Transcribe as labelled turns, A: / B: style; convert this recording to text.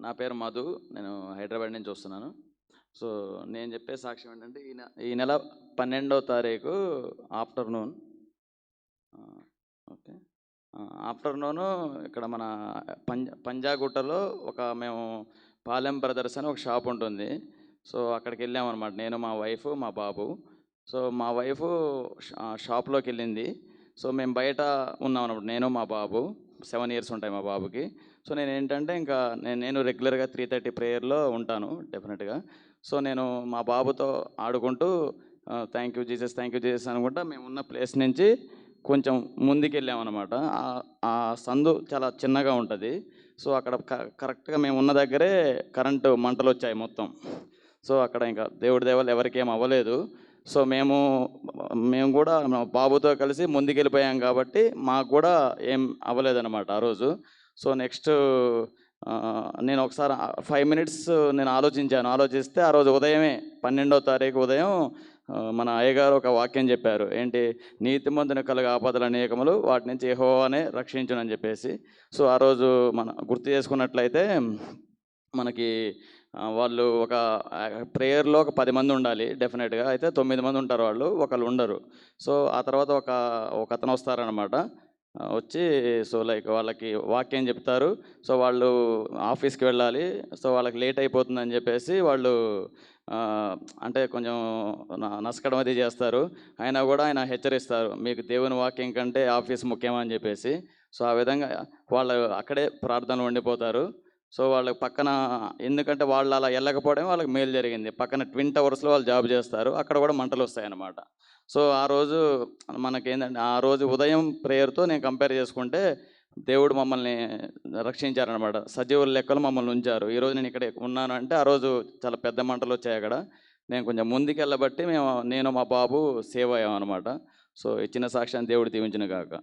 A: నా పేరు మధు నేను హైదరాబాద్ నుంచి వస్తున్నాను. సో నేను చెప్పే సాక్ష్యం ఏంటంటే ఈ నె- ఈ నెల పన్నెండవ తారీఖు ఆఫ్టర్నూన్. ఓకే. ఆఫ్టర్నూను ఇక్కడ మన పంజ పంజాగుట్టలో ఒక మేము పాలెం బ్రదర్స్ అని ఒక షాప్ ఉంటుంది. సో అక్కడికి వెళ్ళామన్నమాట. నేను మా వైఫ్ మా బాబు. సో మా వైఫ్ షాప్లోకి వెళ్ళింది. సో మేము బయట ఉన్నాం అనమాట నేను మా బాబు. సెవెన్ ఇయర్స్ ఉంటాయి మా బాబుకి. సో నేను ఏంటంటే ఇంకా నేను నేను రెగ్యులర్గా త్రీ థర్టీ ప్రేయర్లో ఉంటాను డెఫినెట్గా. సో నేను మా బాబుతో ఆడుకుంటూ thank you Jesus thank you Jesus అనుకుంటా మేము ఉన్న ప్లేస్ నుంచి కొంచెం ముందుకెళ్ళామన్నమాట. ఆ- సందు చాలా చిన్నగా ఉంటుంది. సో అక్కడ క- కరెక్ట్గా మేము ఉన్న దగ్గరే కరెంటు మంటలు వచ్చాయి మొత్తం. సో అక్కడ ఇంకా దేవుడి దేవాలు ఎవరికి ఏం అవ్వలేదు. సో మేము మేము కూడా మా బాబుతో కలిసి ముందుకెళ్ళిపోయాం కాబట్టి మాకు కూడా ఏం అవ్వలేదన్నమాట ఆ రోజు. సో నెక్స్ట్ నేను ఒకసారి ఫైవ్ మినిట్స్ నేను ఆలోచించాను. ఆలోచిస్తే ఆ రోజు ఉదయమే పన్నెండో తారీఖు ఉదయం మన అయ్యగారు ఒక వాక్యం చెప్పారు. ఏంటి? నీతిమంతుని కలుగ ఆపదల అనేకములు వాటి నుంచి యెహోవానే రక్షించునని చెప్పేసి. సో ఆ రోజు మన గుర్తు చేసుకున్నట్లయితే మనకి వాళ్ళు ఒక ప్రేయర్లో ఒక పది మంది ఉండాలి డెఫినెట్గా. అయితే తొమ్మిది మంది ఉంటారు వాళ్ళు ఒకళ్ళు ఉండరు. సో ఆ తర్వాత ఒక ఒక అతను వస్తారనమాట వచ్చి సో లైక్ వాళ్ళకి వాక్యం చెప్తారు. సో వాళ్ళు ఆఫీస్కి వెళ్ళాలి. సో వాళ్ళకి లేట్ అయిపోతుందని చెప్పేసి వాళ్ళు అంటే కొంచెం న- నసకడం అది చేస్తారు. అయినా కూడా ఆయన హెచ్చరిస్తారు మీకు దేవుని వాక్యం కంటే ఆఫీస్ ముఖ్యమని చెప్పేసి. సో ఆ విధంగా వాళ్ళు అక్కడే ప్రార్థనలు ఉండిపోతారు సో వాళ్ళకి పక్కన ఎందుకంటే వాళ్ళు అలా వెళ్ళకపోవడం వాళ్ళకి మేలు జరిగింది. పక్కన ట్విన్ టవర్స్లో వాళ్ళు జాబ్ చేస్తారు. అక్కడ కూడా మంటలు వస్తాయన్నమాట. సో ఆ రోజు మనకేంటంటే ఆ రోజు ఉదయం ప్రేయర్తో నేను కంపేర్ చేసుకుంటే దేవుడు మమ్మల్ని రక్షించారనమాట సజీవుల లెక్కలు మమ్మల్ని ఉంచారు. ఈరోజు నేను ఇక్కడ ఉన్నాను అంటే ఆ రోజు చాలా పెద్ద మంటలు వచ్చాయి అక్కడ. నేను కొంచెం ముందుకు వెళ్ళబట్టి మేము నేను మా బాబు సేవ్ అయ్యాం అనమాట సో ఇచ్చిన సాక్ష్యాన్ని దేవుడు దీవించిన కాక